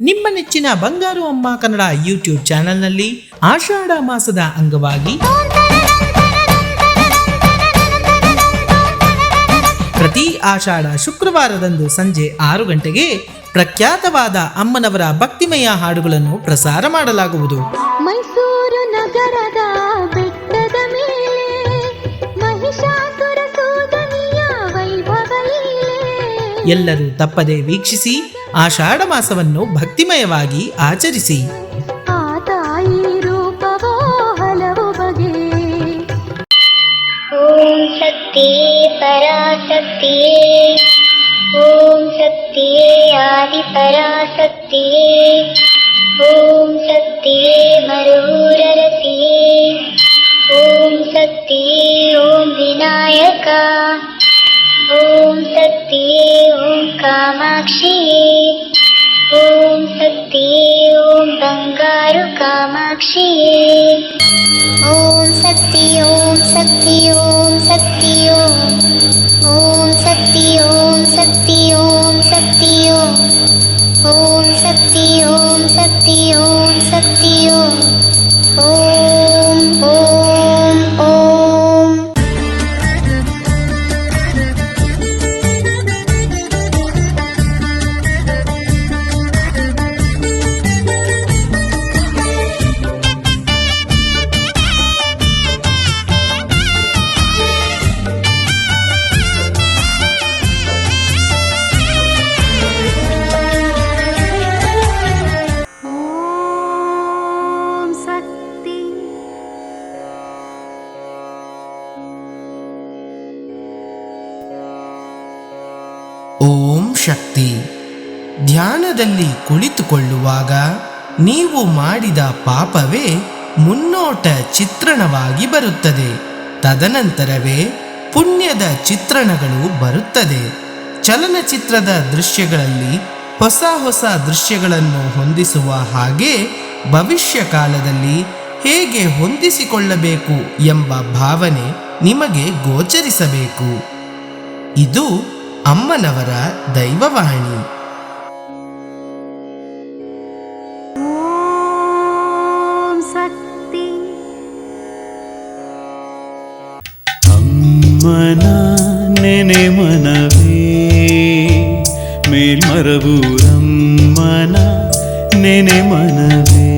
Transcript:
ನಿಮ್ಮ ನೆಚ್ಚಿನ ಬಂಗಾರು ಅಮ್ಮ ಕನ್ನಡ ಯೂಟ್ಯೂಬ್ ಚಾನೆಲ್ನಲ್ಲಿ ಆಷಾಢ ಮಾಸದ ಅಂಗವಾಗಿ ಆಷಾಢ ಶುಕ್ರವಾರದಂದು ಸಂಜೆ ಆರು ಗಂಟೆಗೆ ಪ್ರಖ್ಯಾತವಾದ ಅಮ್ಮನವರ ಭಕ್ತಿಮಯ ಹಾಡುಗಳನ್ನು ಪ್ರಸಾರ ಮಾಡಲಾಗುವುದು. ಮೈಸೂರು ನಗರದ ಬೆಟ್ಟದ ಮೇಲೆ ಮಹಿಷಾಸುರ ಎಲ್ಲರೂ ತಪ್ಪದೆ ವೀಕ್ಷಿಸಿ ಆಷಾಢ ಮಾಸವನ್ನು ಭಕ್ತಿಮಯವಾಗಿ ಆಚರಿಸಿ. ॐ सत्ये आदिपरा ॐ सत्ये मरुररसी ॐ सत्य ॐ विनायका। ॐ सत्यं कामाक्षी ॐ सत्य ॐ बङ्गारुकामाक्षी ॐ सत्य ॐ सत्य ॐ सत्य the old ಶಕ್ತಿ. ಧ್ಯಾನದಲ್ಲಿ ಕುಳಿತುಕೊಳ್ಳುವಾಗ ನೀವು ಮಾಡಿದ ಪಾಪವೇ ಮುನ್ನೋಟ ಚಿತ್ರಣವಾಗಿ ಬರುತ್ತದೆ. ತದನಂತರವೇ ಪುಣ್ಯದ ಚಿತ್ರಣಗಳು ಬರುತ್ತದೆ. ಚಲನಚಿತ್ರದ ದೃಶ್ಯಗಳಲ್ಲಿ ಹೊಸ ಹೊಸ ದೃಶ್ಯಗಳನ್ನು ಹೊಂದಿಸುವ ಹಾಗೆ ಭವಿಷ್ಯ ಕಾಲದಲ್ಲಿ ಹೇಗೆ ಹೊಂದಿಸಿಕೊಳ್ಳಬೇಕು ಎಂಬ ಭಾವನೆ ನಿಮಗೆ ಗೋಚರಿಸಬೇಕು. ಇದು ಅಮ್ಮನವರ ದೈವವಾಣಿ ಶಕ್ತಿ ಅಮ್ಮನ ನೆನೆ ಮನವೇ ಮೇಲ್ಮರವು ಅಮ್ಮನ ನೆನೆ ಮನವೇ